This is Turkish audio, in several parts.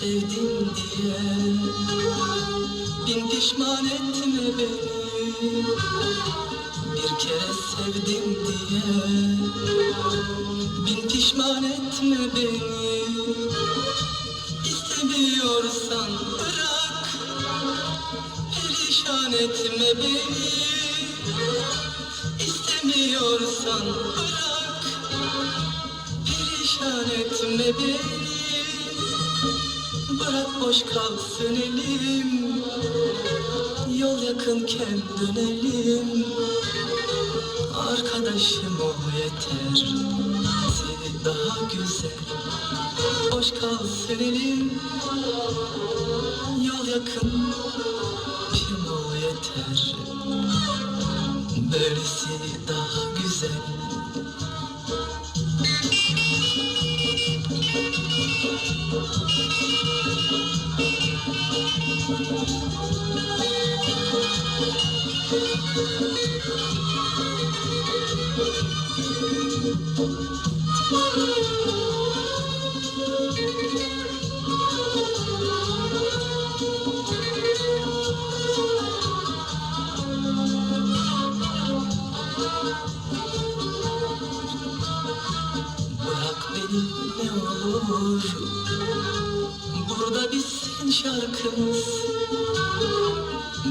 Sevdim diye. Bin pişman etme beni. Bir kere sevdim diye. Bin pişman etme beni. İstemiyorsan bırak. Perişan etme beni. İstemiyorsan bırak. Perişan etme beni Bırak boş kalsın elim. Yol yakınken dönelim Arkadaşım ol yeter. Seni daha güzel. Boş kalsın elim. Yol yakın Kim ol yeter? Böylesi daha güzel Bırak beni ne olur Burada bitsin şarkımız.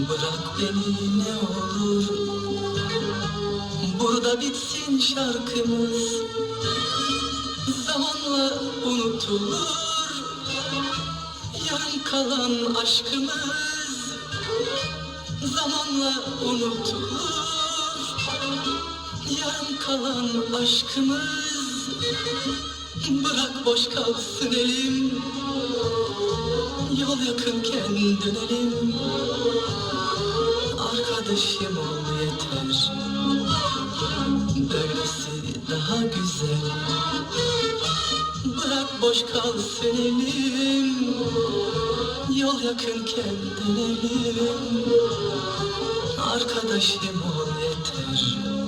Bırak beni ne olur. Burada bitsin şarkımız. Zamanla unutulur. Yarım kalan aşkımız. Zamanla unutulur. Yarım kalan aşkımız Bırak boş kalsın elim. Yol yakınken dönelim. Arkadaşım ol yeter. Böylesi daha güzel. Bırak boş kalsın elim. Yol yakınken dönelim. Arkadaşım ol yeter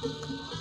Música